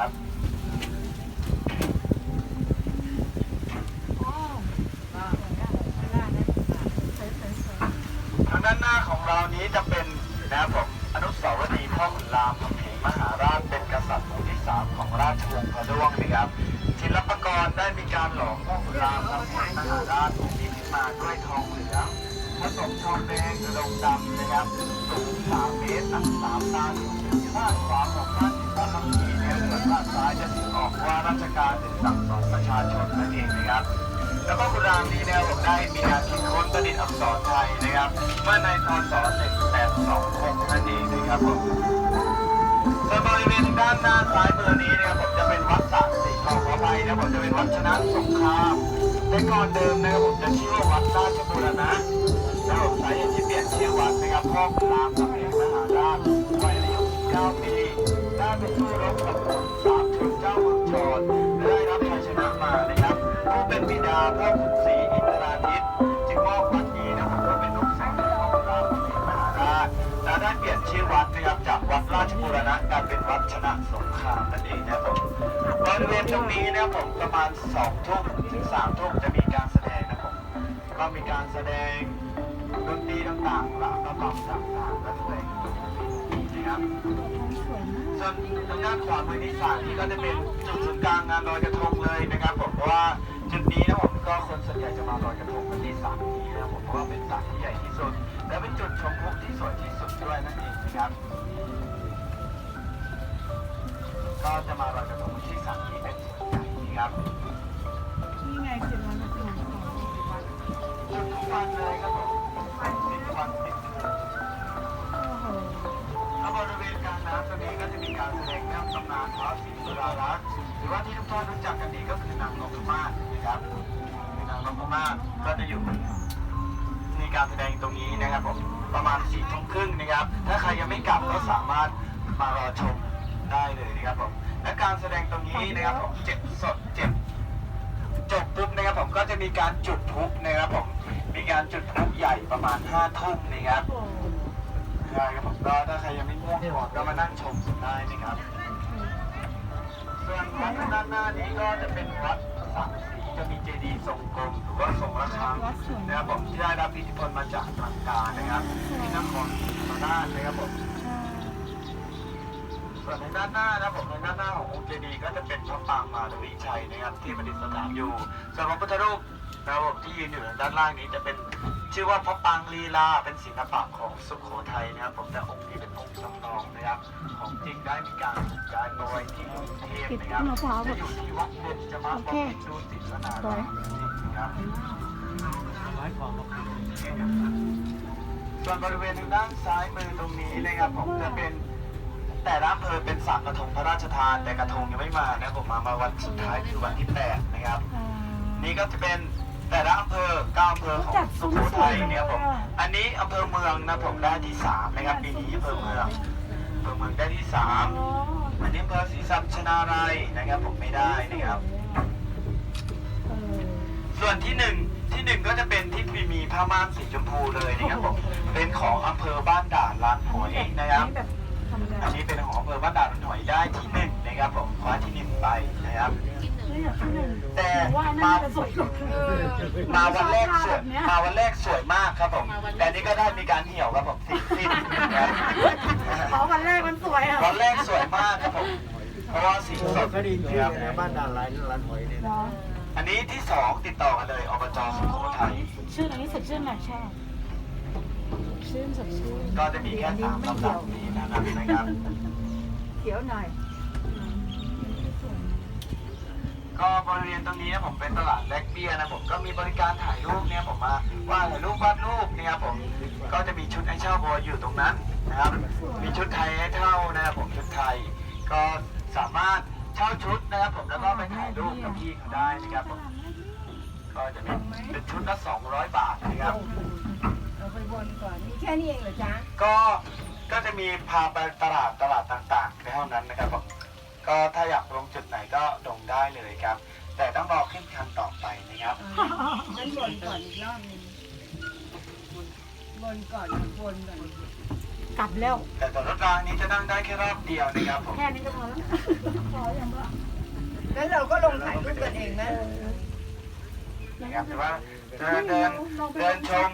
ครับทางด้านหน้าของเรานี้จะเป็นนะครับผมอนุสาวรีย์พ่อขุนรามคำแหงมหาราชเป็นกษัตริย์องค์ที่สามของราชวงศ์พระด้วงนะครับศิลปากรได้มีการหล่อพ่อขุนรามคำแหงมหาราชองค์นี้ขึ้นมาด้วยทองเหลืองผสมทองแดงกระดงดำนะครับสูงสามเมตรหนักสามตันด้านขวาของท่านพระคำพีเนี่ ยส่วนด้านซ้ายจะถึงออกว่าราชการถึงสั่งสอนประชาชนนั่นเองนะครับ แล้วก็คุณรามนี้นะครับผมได้มีการคิดค้นประดิษฐ์อักษรไทยนะครับเมื่อในพศ1826นั่นเองนะครับผมส่วนบริเวณด้านหน้าซ้ายมือนี้นะครับผมจะเป็นวัดสระสีทองขออภัยนะผมจะเป็นวัดชนะสงครามแต่ก่อนเดิมนะครับผมจะชื่อว่าวัดราชบูรณะแล้วผมสาเหตุที่เปลี่ยนชื่อวัดนะครับพ่อคุณรามคำแหงมหาราชวัยอายุ9ปีได้ไปสู้รบกับาพ่อขุนศรีอินทราทิตจึงมอบวัดนี้นะครับว่าเป็นลูกสาวของพรามคำแหงมหาราชและได้เปลี่ยนชื่อวัดนะครับจากวัดราชบูรณะกลายเป็นวัดชนะสงครามนั่นเองนะครับบริเวณตรงนี้นะครับผมประมาณ2ทุ่มถึง3ทุ่มจะมีการแสดงนะครับก็มีการแสดงดนตรีต่างๆหลังระบำต่างๆและเพลงนะครับส่วนทางด้านขวามือที่สามนี่ก็จะเป็นจุดศูนย์กลางงานลอยกระทงเลยนะครับผมเพราะว่า จุดนี้นะผมก็คนส่วนใหญ่จะมาลอยกระทงกันที่สามนี้นะครับผมเพราะว่าเป็นสระที่ใหญ่ที่สุด และเป็นจุดชมพลุที่สวยที่สุดด้วยนั่นเองนะครับ ก็จะมาลอยกระทงที่สระที่เป็นส่วนใหญ่นะครับนี่ไงเขียนวันละจุดสองวันจุดทุกวันเลยครับผมสิบวันติดกันเลยโอ้โหแล้วบริเวณกลางน้ำตรงนี้ก็จะมีการแสดงเรื่องตำนานพระศรีสุดารัตน์หรือว่าที่ทุกท่านรู้จักกันดีก็คือนางนพมาศ นะครับคือนางพมาศก็จะอยู่ในการแสดงตรงนี้นะครับผมประมาณสี่ทุ่มครึ่งนะครับ ถ้าใครยังไม่กลับก็สามารถมารอชมได้เลยนะครับผมและการแสดงตรงนี้นะครับผมเจ็บสดเจ็บจบปุ๊บนะครับผมก็จะมีการจุดพลุนะครับผมมีการจุดพลุใหญ่ประมาณห้าทุ่มนะครับโอ้โหได้ครับผมก็ถ้าใครยังไม่ง่วงก่อนก็มานั่งชมได้นะครับ ส่วนวัดด้านหน้านี้ก็จะเป็นวัดสังสีีทรงกลมหรือว่าทรงระฆังนะครับผมที่ได้รับอิทธิพลมาจากลังกานะครับที่นครศรีธรรมราชนะครับผมส่วนในด้านหน้านะครับผมในด้านหน้าขององค์เจดีย์ก็จะเป็นพระปางมาลวิชัยนะครับที่ประดิษฐานอยู่ส่วนพระพุทธรูปนะครับผมที่ยืนอยู่ด้านล่างนี้จะเป็น ชื่อว่าพระปางลีลาเป็นศิลปะของสุโขทัยนะครับ ผมแต่องค์นี้เป็นองค์จำลองนะครับ ของจริงได้มีการย้ายมาไว้ที่กรุงเทพนะครับจะอยู่ที่วัดเบญจมาบพิตรดูสิตวนารามนะครับส่วนบริเวณทางด้านซ้ายมือตรงนี้นะครับผมจะเป็นแต่ละอำเภอเป็นสามกระทงพระราชทาน แต่กระทงยังไม่มานะผมมามาวันสุดท้ายคือวันที่แปดนะครับ นี่ก็จะเป็น แต่ละอำเภอเก้าอำเภอของสุโขทัยเนี่ยผมอันนี้อำเภอเมืองนะผมได้ที่สามนะครับปีนี้อำเภอเมืองอำเภอเมืองได้ที่สามอันนี้อำเภอศรีสัชนาลัยนะครับผมไม่ได้นะครับ ส่วนที่หนึ่งที่หนึ่งก็จะเป็นที่มีผ้าม่านสีชมพูเลยนะครับผมเป็นของอำเภอบ้านด่านลานหอยนะครับแบบธรรมดาอันนี้เป็นของอำเภอบ้านด่านลานหอยได้ที่หนึ่งนะครับผมคว้าที่หนึ่งไปนะครับ แต่ว่ามาน่าจะสวยกว่าเออมาวันแรกสวยแบบเนี้ยมาวันแรกสวยมากครับผมแต่นี่ก็ได้มีการเหี่ยวครับผมสีสิ้นนะครับเพราะวันแรกมันสวยอะวันแรกสวยมากครับผมเพราะว่าสีสดคดีนะชื่คอรับนะบ้านด่านลายร้านหอยเนี่ยเนาะอันนี้ที่สองติดต่อกันเลยอบจสุโขทัยชื่ออันนี้สดชื่นหน่อยชอบชื่นสดชื่นก็จะมีแค่สามลำดับนี้เท่านั้นนะครับเขียวหน่อย ก็บริเวณตรงนี้นะผมเป็นตลาดแลกเบียร์นะผมก็มีบริการถ่ายรูปเนี่ยผมมาว่าดถ่ายรูปวาดรูปเนี่ยครับผมก็จะมีชุดให้เช่าโบอยู่ตรงนั้นนะครับมีชุดไทยให้เช่านะครับผมชุดไทย ก็สามารถเช่าชุดนะครับผมแล้วก็ไปถ่ายรูปกับพี่เขาได้นะครับผมก็จะเป็นเป็นชุดละ200 บาทนะครับ เอาไปวนก่อน มีแค่นี้เองเหรอจ๊ะ ก็ก็จะมีพาไปตลาดตลาดต่างๆในเท่านั้นนะครับผม ก็ถ้าอยากลงจุดไหนก็ลงได้เลยครับ แต่ต้องรอขึ้นคันต่อไปนะครับ งั้นวนก่อนอีกรอบหนึงวนก่อนวนก่อนกลับแล้ว แต่ต่อรถรางนี้จะนั่งได้แค่รอบเดียวนะครับผมแค่นี้ก็พอแล้วพออย่างว่างั้นเราก็ลงถ่ายรูปกันเองนะ นะครับแต่ว่าเดินเดินเดินชม